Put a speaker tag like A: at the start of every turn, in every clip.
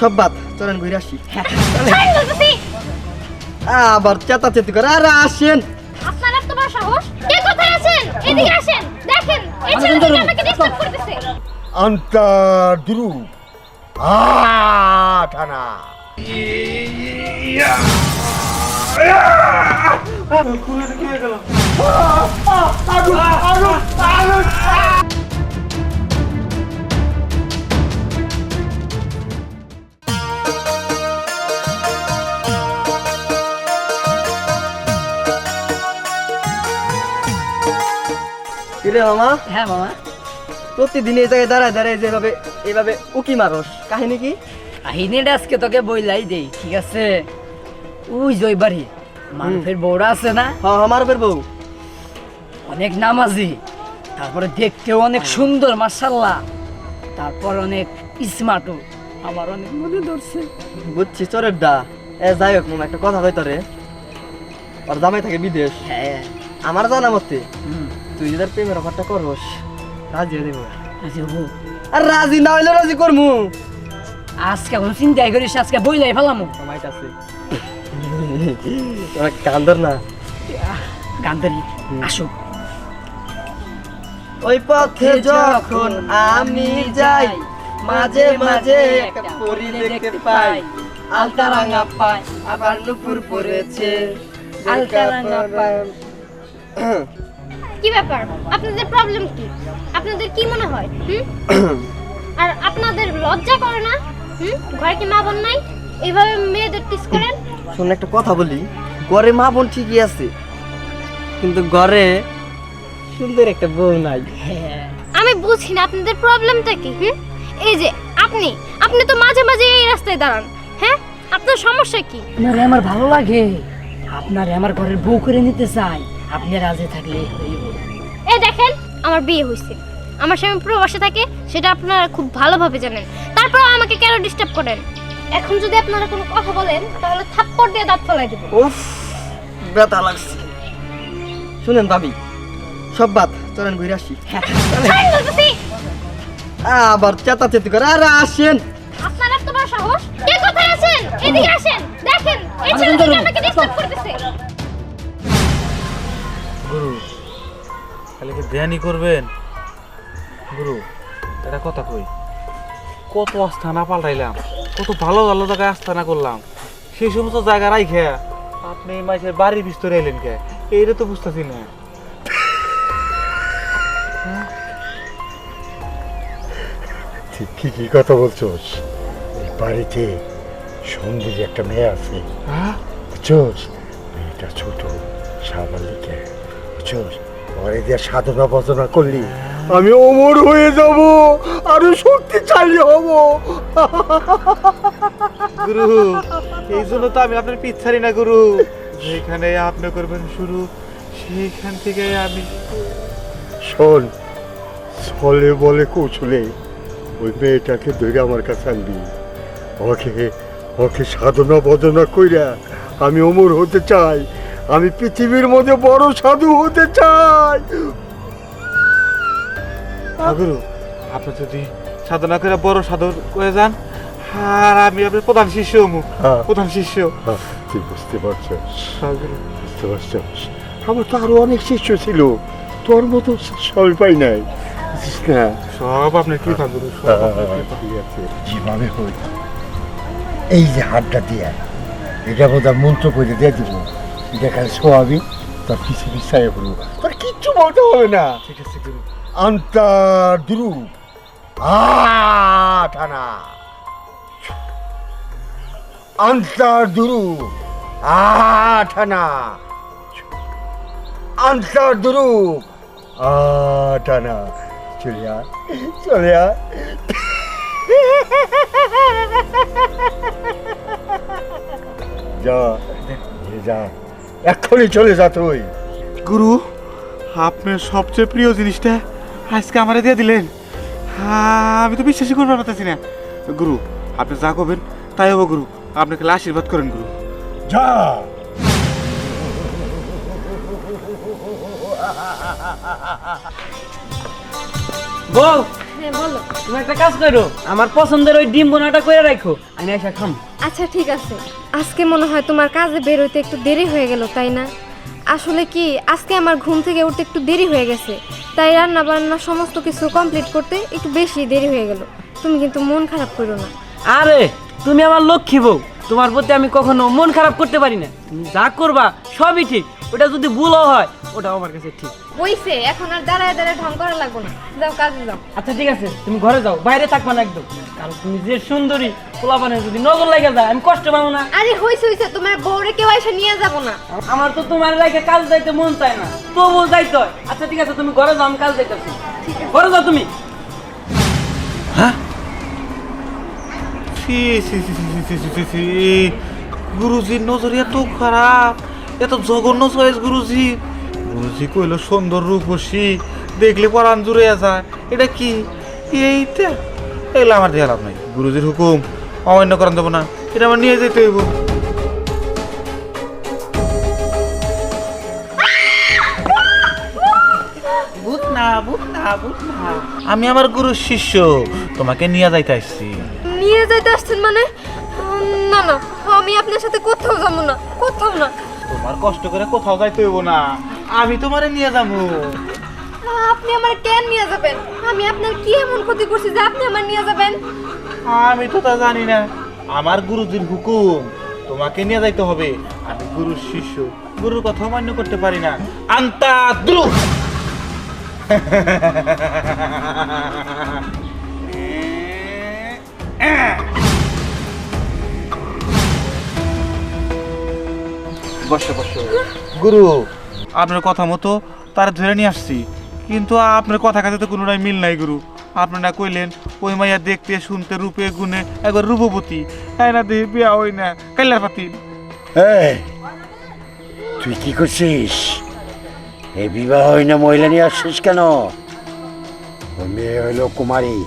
A: সব বাদ চলেন ঘুরে আসি আবার চেতাচেতি করে আরে আসেন
B: আপনার এত বড় সাহস কে কোথায় আছেন এদিকে আসেন দেখেন এই ছেলেটা আমাকে ডিস্টার্ব করতেছে
C: অন্তর্দ্রু আঠানা
A: কিরে মামা?
D: হ্যাঁ মামা।
A: প্রতিদিন এই জায়গায় দাঁড়ায় দাঁড়ায় যেভাবে এইভাবে উকি মারস। কাহিনী কি?
D: কাহিনীটা আজকে তোকে বইলাই দেই ঠিক আছে? উই জয় বাড়ি মানুষের বউরা আছে না?
A: হ্যাঁ আমার ফের বউ।
D: অনেক নামাজি তারপরে দেখতেও অনেক সুন্দর মার্শাল্লাহ তারপর অনেক স্মার্টও আমার অনেক মনে ধরছে।
A: বুঝছি চোরের ডা এ যাই হোক মামা একটা কথা কই তোরে। ওর জামাই থাকে বিদেশ।
D: হ্যাঁ।
A: আমার জানা মতে
D: হুম।
A: তুই যদি প্রেমের অফারটা করস রাজি হয়ে দেবো আর রাজি না হইলে রাজি করমু।
D: আজকে কোনো চিন্তাই করিস আজকে বইলাই ফেলামু।
A: মাইট আছে। কান্দর না।
D: গান্ধরি আসো।
A: ওই পথে যখন আমি যাই মাঝে মাঝে একটা পরি দেখতে পাই। আলতা রাঙা পায়। আবার নুপুর পড়েছে।
D: আলতা রাঙা পায়।
B: কি ব্যাপার? আপনাদের প্রবলেম কি? আপনাদের কি মনে হয় হুম? আর আপনাদের লজ্জা করে না? হুম? ঘরে কি মা বোন নাই? এইভাবে মেয়েদের টিস করেন?
A: শোন একটা কথা বলি। ঘরে মা বোন ঠিকই আছে কিন্তু ঘরে সুন্দর একটা বউ নাই।
D: হ্যাঁ
B: আমি বুঝি না আপনাদের প্রবলেমটা কি হুম? এই যে আপনি আপনি তো মাঝে মাঝে এই রাস্তায় দাঁড়ান হ্যাঁ? আপনার সমস্যা কি?
D: আপনারে আমার ভালো লাগে। আপনারে আমার ঘরের বউ করে নিতে চাই। আপনি রাজি থাকলে হইব।
B: এই দেখেন আমার বিয়ে হয়েছে আমার স্বামী প্রবাসে থাকে সেটা আপনারা খুব ভালোভাবে জানেন। তারপর আমাকে কেন ডিস্টার্ব করেন? এখন যদি আপনারা কোনো কথা বলেন তাহলে থাপ্পড় দিয়ে দাঁত ফলাই দেবো।
A: উফ ব্যথা লাগছে। শুনেন ভাবি সব বাদ চলেন ঘুরে আসি।
B: বলতেছি।
A: আবার চেতাচেতি করে আরে আসেন।
B: আপনার এত বড় সাহস? কে কোথায় আছেন? এদিকে আসেন দেখেন এই ছেলেটা আমাকে ডিস্টার্ব করতেছে।
E: গুরু তাহলে কি ধ্যানই করবেন? গুরু এটা কথা কই? কত আস্থানা পাল্টাইলাম কত ভালো ভালো জায়গায় আস্থানা করলাম। সেই সমস্ত জায়গা রাইখে আপনি এই মাসের বাড়ির ভিতরে এলেন কে? এইটা তো বুঝতেছি না।
C: ঠিক ঠিকই কথা বলছোস। বাড়িতে সুন্দরী একটা মেয়ে আছে।
E: হ্যাঁ?
C: বুঝছোস? মেয়েটা ছোট সাবালিকে বুঝছোস? পরে দিয়ে সাধনা ভজনা করলি আমি অমর হয়ে যাব আরও শক্তিশালী হব।
E: গুরু এই জন্য তো আমি আপনার পিছারি না গুরু। যেখানে আপনি করবেন শুরু সেইখান থেকে আমি
C: শোন ছলে বলে কৌশলে ওই মেয়েটাকে ধরে আমার কাছে আনবি। ওকে ওকে সাধনা ভজনা কইরা আমি অমর হতে চাই। আমি পৃথিবীর মধ্যে বড় সাধু হতে চাই।
E: হ্যাঁ, গুরু আপনি যদি সাধনা করে বড় সাধন করে যান আর আমি আপনার প্রধান শিষ্য হমু
C: হ্যাঁ।
E: প্রধান শিষ্য।
C: তুই বুঝতে পারছিস
E: হ্যাঁ,
C: বুঝতে পারছিস আমার তো আরও অনেক শিষ্য ছিল। তোর মতো সবাই পাই নাই।
E: সব আপনার কৃপা গুরু সব আপনার কৃপা।
C: আছে। যেভাবে হই এই যে হাতটা দিয়ে এটা বোধহয় মন্ত্র করে দিয়ে দিব। খালি শোয়াবি তোর কিছু বিশ্বাস করব। তোর কিচ্ছু বলতে হবে না।
E: ঠিক আছে, গুরু।
C: অন্তর দ্রু। আঠানা অন্তর দ্রু। আঠানা অন্তর দ্রু। আঠানা চলে আয় চলে আয়। যা যা। এক্ষুনি চলে যা তুই।
E: গুরু আপনার সবচেয়ে প্রিয় জিনিসটা আজকে আমারে দিয়ে দিলেন। হ্যাঁ, আমি তো বিশ্বাসই করতে পারতেছি না। গুরু আপনি যা করবেন তাই হব গুরু। আপনাকে আশীর্বাদ করেন গুরু।
C: যা।
D: বউ
B: হ্যাঁ বলো।
F: তুমি একটা কাজ করো আমার পছন্দের ওই ডিম বোনাটা করে রাখো আমি এসে খাম।
B: আচ্ছা ঠিক আছে। আজকে মনে হয় তোমার কাজে বের হইতে একটু দেরি হয়ে গেল তাই না? আসলে কি আজকে আমার ঘুম থেকে উঠতে একটু দেরি হয়ে গেছে তাই রান্না বান্না সমস্ত কিছু কমপ্লিট করতে একটু বেশি দেরি হয়ে গেল। তুমি কিন্তু মন খারাপ করো না।
F: আরে তুমি আমার লক্ষ্মী বউ তোমার প্রতি আমি কখনো মন খারাপ করতে পারি না। তুমি যা করবা সবই ঠিক। ওটা যদি ভুলও হয় ওটা আমার কাছে ঠিক
B: কইছে এখন আর দাঁড়ায় দাঁড়ায় ঢং করা লাগবে না যাও কাজে যাও
F: আচ্ছা ঠিক আছে তুমি ঘরে যাও বাইরে থাকবা না একদম কারণ তুমি যে সুন্দরী পোলা পোলাপানে যদি নজর লাগে যায় আমি কষ্ট পাবো না
B: আরে হইছে হইছে তোমার বউরে কেউ এসে নিয়ে যাব না
F: আমার তো তোমার লাগে কাজ যাইতে মন চায় না তবুও যাইতে হয় আচ্ছা ঠিক আছে তুমি ঘরে যাও আমি কাজ যাইতেছি ঘরে যাও তুমি
E: হ্যাঁ সি সি সি সি সি সি সি গুরুজির নজর এত খারাপ এত জঘন্য চয়েস গুরুজি। গুরুজি কইলো সুন্দর রূপসী দেখলে পরাণ জুড়ে যায়। এটা কি? এইটা? এগুলো আমার দেওয়া লাভ নাই। গুরুজির হুকুম অমান্য করান দেবো না। এটা আমার নিয়ে যেতে হইব। আমি আমার গুরুর শিষ্য তোমাকে নিয়ে যাইতে আসছি।
B: নিয়ে যাইতে আসছেন মানে? না না আমি আপনার সাথে কোথাও যাব না কোথাও না।
E: তোমার কষ্ট করে কোথাও যাইতে হইব না। আমি তোমারে নিয়ে যাব।
B: আপনি আমার কেন নিয়ে যাবেন? আমি আপনার কি এমন ক্ষতি করছি যে আপনি আমার নিয়ে যাবেন?
E: আমি তো তা জানি না। আমার গুরুজির হুকুম তোমাকে নিয়ে যাইতে হবে। আমি গুরুর শিষ্য গুরুর কথা মান্য করতে পারি না। আন্তা দ্রু বসো বসো। গুরু। আপনার কথা মতো তার ধরে নিয়ে আসছি। কিন্তু আপনার কথা কাছে তো কোনোটাই মিল নাই গুরু। আপনারা কইলেন ওই মাইয়া দেখতে শুনতে রূপে গুণে একবার রূপবতী। তাই না দেহে বিয়া হই না। কাইলার পাতি।
C: তুই কি করছিস? এ বিবাহ হয় না মহিলা নিয়ে আসছিস কেন? ওই মেয়ে হইল কুমারী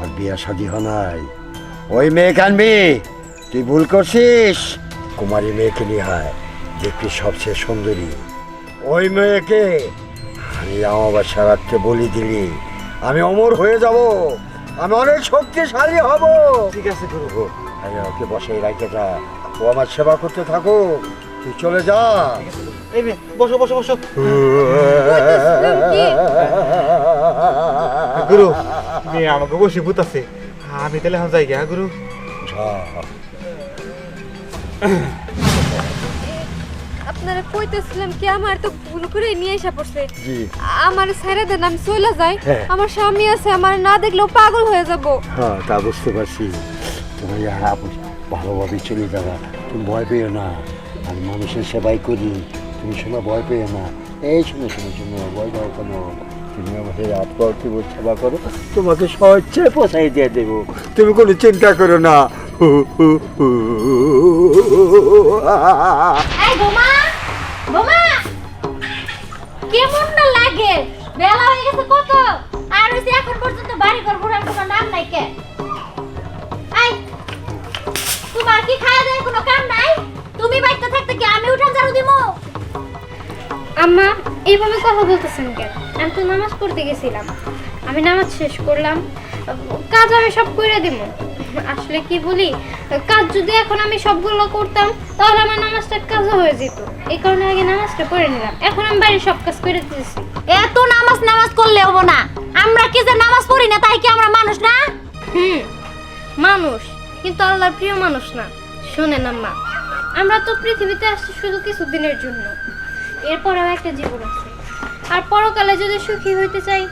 C: আর বিয়া শাদি নাই। ওই মেয়ে কানবি। তুই ভুল করছিস। কুমারী মেয়েকে নিয়ে হয় দেখবি সবচেয়ে সুন্দরী? ওই মেয়েকে আমি অমাবাস্যা রাত্রে বলি দিলি আমি অমর হয়ে যাব আমি অনেক শক্তিশালী হব। ঠিক আছে গুরু আমি ওকে বসে রাখতে যা ও আমার সেবা করতে থাকো তুই চলে যা।
E: এই মেয়ে, বসো বসো বসো। গুরু মেয়ে আমাকে বসে ভূত আমি তাহলে এখন যাই গিয়া গুরু?
C: যা।
B: আপনারা কইতেছিলাম কি আমার তো ভুল করে নিয়ে এসে পড়ছে আমার ছেড়ে দেন আমি চলে যাই
C: হ্যাঁ।
B: আমার স্বামী আছে আমার না দেখলেও পাগল হয়ে যাব
C: হ্যাঁ তা বুঝতে পারছি তুমি হ্যাঁ ভালোভাবে চলে যাবা তুমি ভয় পেও না আমি মানুষের সেবাই করি তুমি শোনো ভয় পেও না এই শুনে শুনে শুনে ভয় পাও কেন তুমি পর তুমি সেবা করো তোমাকে স্বেচ্ছে পোষাই দিয়ে দেবো তুমি কোনো চিন্তা করো না
B: বোমা! কেমন না লাগে? বেলা হয়ে গেছে কত? আর হইছে এখন পর্যন্ত বাড়ি ঘর ঘুরার কোনো নাম নাই কে? আই! তোমার কি খাওয়া দেওয়ার কোনো কাম নাই? তুমি বাড়িতে থাকতে কি আমি উঠান ঝাড়ু দিমু? আম্মা, এইভাবে কথা বলতেছেন কেন আমি তো নামাজ পড়তে গেছিলাম। আমি নামাজ শেষ করলাম। কাজ আমি সব করে দিব আসলে কি বলি কাজ যদি এখন আমি সবগুলো করতাম তাহলে আমার নামাজটা কাজও হয়ে যেত। এই কারণে আগে নামাজটা পড়ে নিলাম। এখন আমি বাড়ির সব কাজ করে দিতেছি।
G: এত নামাজ নামাজ করলে হব না। আমরা কি যে নামাজ পড়ি না তাই কি আমরা মানুষ না?
B: হুম মানুষ কিন্তু আল্লাহর প্রিয় মানুষ না। শোনেন আম্মা আমরা তো পৃথিবীতে আসছি শুধু কিছুদিনের জন্য। এরপরেও একটা জীবন আছে। আর পরকালে যদি সুখী হইতে চাই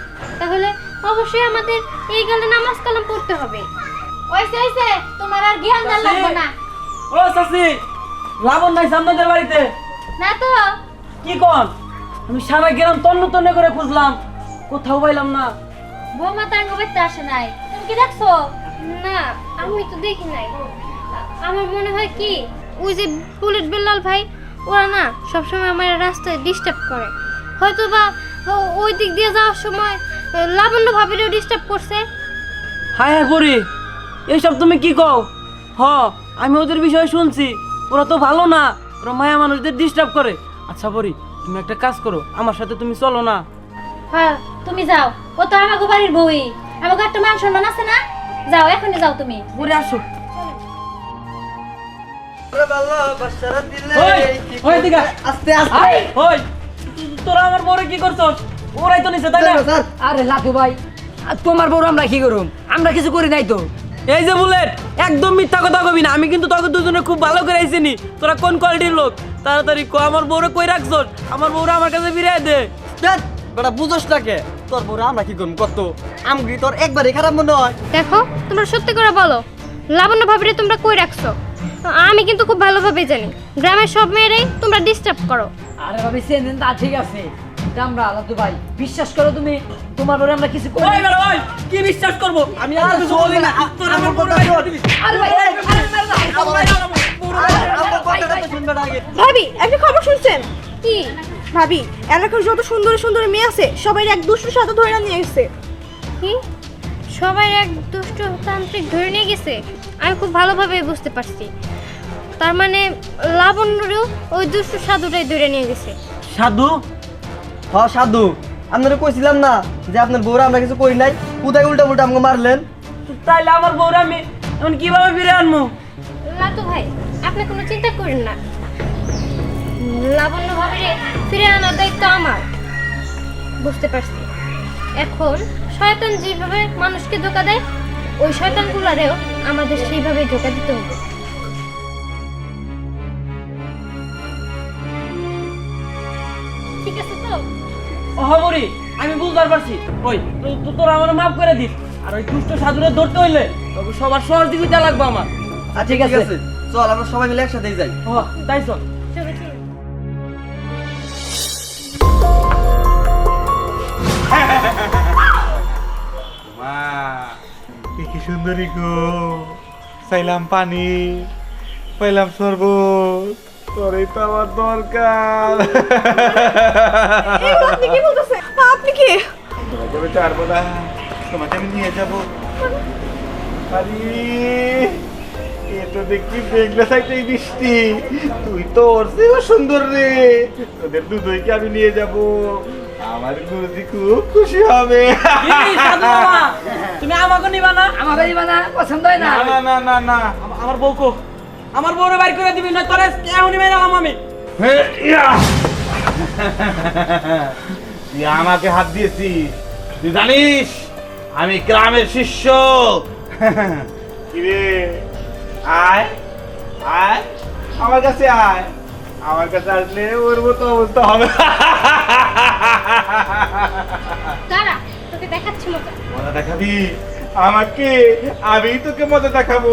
B: তাহলে অবশ্যই আমাদের এই কালে নামাজ কালাম পড়তে হবে।
G: ওইসে তোমার আর জ্ঞান দেওয়া লাগবে না।
F: ও লাবণ নাই আপনাদের বাড়িতে।
G: না তো।
F: কি কন? আমি সারা গ্রাম তন্ন তন্ন করে খুঁজলাম কোথাও পাইলাম না।
G: বৌমা তাঙ্গ বাইতে আসে নাই। তুমি কি দেখছ?
B: না আমি তো দেখি নাই। আমার মনে হয় কি ওই যে বুলেট বেল্লাল ভাই ওরা না সবসময় আমার রাস্তায় ডিস্টার্ব করে। হয়তো বা ওই দিক দিয়ে যাওয়ার সময় লাবণ্য ভাবিরেও ডিস্টার্ব করছে।
F: হায় হায় এইসব তুমি কি কও? হ আমি ওদের বিষয়ে শুনছি। ওরা তো ভালো না। ওরা মায়া মানুষদের ডিস্টার্ব করে। আচ্ছা পরি তুমি একটা কাজ করো। আমার সাথে তুমি চলো না।
G: হ্যাঁ তুমি যাও। ও তো আমাকে বাড়ির বউই। আমাকে একটা মান সম্মান আছে না? যাও এখনই যাও তুমি।
D: ঘুরে আসো।
A: ভালোবাসার দিলে
F: ওই, ওই দিকে।
A: আস্তে আস্তে।
F: ওই। তোরা আমার বড় কি করছস? ওরাই তো নিছে তাই না?
D: আরে লাটু ভাই আর তোমার বড় আমরা কি করুম? আমরা কিছু করি নাই তো।
F: এই যে বুলেট একদম মিথ্যা কথা কবি না। আমি কিন্তু তোকে দুজনে খুব ভালো করে আইছিনি তোরা কোন কোয়ালিটির লোক? তাড়াতাড়ি কো আমার বউরে কই রাখছস? আমার বউরে আমার কাছে ফিরিয়ে দে।
A: বেটা বুঝোস না কে? তোর বউরা আমরা কি করব কত? আমগি তোর একবারই খারাপ মনে হয়।
B: দেখো তোমরা সত্যি করে বলো লাবণ্য ভাবিরে তোমরা কই রাখছো? আমি কিন্তু খুব ভালোভাবে জানি। গ্রামের সব মেয়েরাই তোমরা ডিস্টার্ব করো।
D: আরে ভাবি সেদিন তা ঠিক আছে। এটা আমরা লাটু ভাই বিশ্বাস করো তুমি তোমার বড় আমরা কিছু করি নাই।
F: বেটা কি বিশ্বাস করব? আমি আর কিছু বলি না। তোর আমার
A: কথা
D: আরে ভাই, ভাই, ভাই, ভাই, ভাই, ভাই, ভাই, ভাই,
A: না
H: ভাবি একটা খবর শুনছেন?
B: কি?
H: ভাবি এলাকার যত সুন্দর সুন্দর মেয়ে আছে সবাই এক দুষ্টুর সাথে ধরে নিয়ে এসেছে।
B: কি? সবাই এক দুষ্ট তান্ত্রিক ধরে নিয়ে গেছে? আমি খুব ভালোভাবে বুঝতে পারছি। তার মানে লাবণ্যরও ওই দুষ্ট সাধুটাই ধরে নিয়ে গেছে।
F: সাধু?
A: হ সাধু। আপনারা কইছিলাম না যে আপনার বউরা আমরা কিছু করি নাই। কোথায় উল্টা উল্টা আমাকে মারলেন?
F: তাইলে আমার বউরা আমি এখন কীভাবে ফিরে আনব
B: লাতু ভাই আপনি কোনো চিন্তা করেন না। লাবণ্য ভাবিরে ফিরে আনার দায়িত্ব আমার। বুঝতে পারছি। এখন শয়তান যেভাবে মানুষকে ধোকা দেয় ওই শয়তানগুলারেও আমাদের সেইভাবে ধোকা দিতে হবে।
F: অহমরি আমি বুঝতে পারছি। ওই তোরা আমার মাফ করে দিস। আর ওই দুষ্ট সাধুরে ধরতে হইলে তবে সবার সহযোগিতা লাগবে আমার।
A: আচ্ছা ঠিক আছে। চল আমরা সবাই মিলে একসাথে যাই।
F: ও তাই চল।
E: কি সুন্দরী গো। চাইলাম পানি পাইলাম শরবত। তোরই তো আমার দরকার।
H: আপনি কি বলতেছেন? আপনি কি?
E: তোমাকে আমি ছাড়বো না। তোমাকে আমি নিয়ে যাব। আরে এ তো দেখি মেঘলা সাইডেই বৃষ্টি তুই তো ওর চেয়েও সুন্দর রে। তোদের দুধইকে আমি নিয়ে যাব। আমার গুরুজি খুব খুশি হবে।
F: তুমি আমাকে নিবা না?
D: আমাকে দিবা না? পছন্দ হয় না?
E: না না না না না।
F: আম- আমার বউকো আমার বউরে বাইর করে দিবি না তোরে এখনই মেরে গেলাম আমি।
E: হে, ইয়া! তুই আমাকে হাত দিয়েছিস। তুই জানিস আমি গ্রামের শিষ্য। কিরে? আয় আয় আমার কাছে আয়। আমার কাছে আসলে ওর মতো অবস্থা হবে।
B: দাঁড়া তোকে দেখাচ্ছি মজা।
E: মজা দেখাবি? আমাকে আমি তোকে মজা দেখাবো।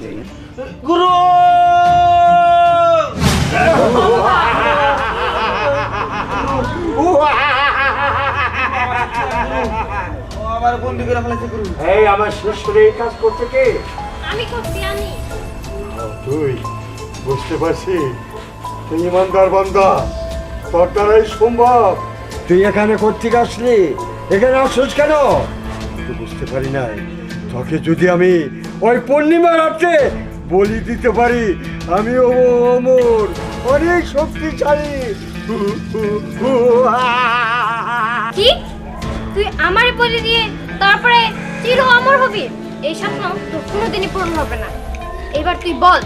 E: গুরু!
B: ও
E: আমার বন্দি করে ফেলেছে গুরু।
C: এই আমার শ্বশুরে এই কাজ করতে কে?
B: আমি করছি আমি।
C: তুই বুঝতে পারছি। তুই ইমানদার বান্দা। তোর দ্বারাই সম্ভব। তুই এখানে কোথেকে আসলি? এখানে আসছিস কেন? তুই বুঝতে পারি নাই। তোকে যদি আমি ওই পূর্ণিমা রাত্রে বলি দিতে পারি? আমি অমর অনেক শক্তিশালী।
B: কি? তুই আমারে বলি দিয়ে তারপরে চির অমর হবি? এই স্বপ্ন তোর কোনোদিনই পূরণ হবে না। এবার তুই বল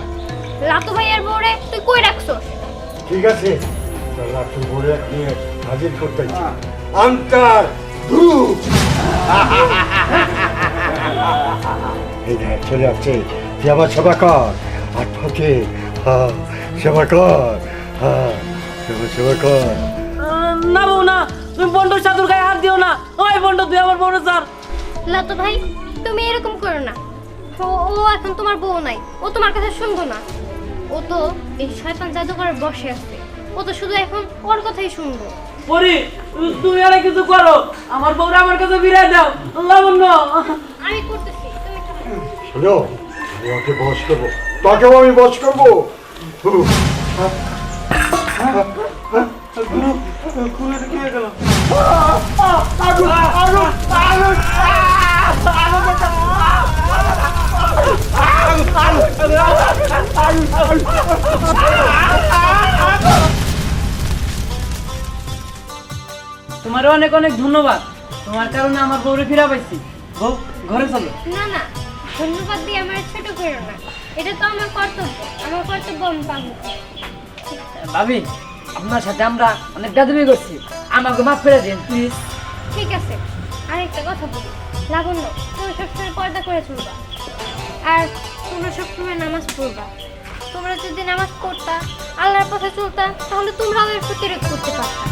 B: লাতু ভাইয়ের বউরে তুই কই রাখছস?
C: ঠিক আছে আপনি বলে নিয়ে হাজির করতে আন্তার গুরু এই চলে আসছে। তুই আমার সেবা কর। আর ঠকে হ্যাঁ সেবা কর। হ্যাঁ সেবা সেবা কর।
F: না বউ না। তুমি বন্ড সাধুর গায়ে হাত দিও না। ওই বন্ড তুই আমার বউরে স্যার
B: তো ভাই তুমি এরকম করো না। ও ও এখন তোমার বউ নাই। ও তোমার কথা শুনব না। ও তো এই শয়তান জাদুঘরের বসে আছে। ও তো শুধু এখন ওর কথাই শুনব।
F: পরি তুমি আর কিছু করো। আমার বউরা আমার কাছে ফিরাই দাও। লাবণ্য
B: আমি করতেছি তুমি।
C: শোনো আমি ওকে বস করব। তোকেও আমি বস করব।
F: তোমার অনেক অনেক ধন্যবাদ। তোমার কারণে আমার বউরে ফিরা পাইছি। বউ ঘরে চলো।
B: না না। ধন্যবাদ দিয়ে আমার ছোট করো না। এটা তো আমার কর্তব্য আমার কর্তব্য আমি করি।
D: ভাবি আপনার সাথে আমরা অনেক দাদুমি করছি। আমাকে মাফ করে দিন প্লিজ
B: ঠিক আছে আরেকটা কথা বলি। লাবণ্য তুমি সবসময় পর্দা করে চলবা। আর তোমরা সবসময় নামাজ পড়বা। তোমরা যদি নামাজ পড়তা আল্লাহর পথে চলতা তাহলে তোমরাও এর প্রতিরোধ করতে পারতা।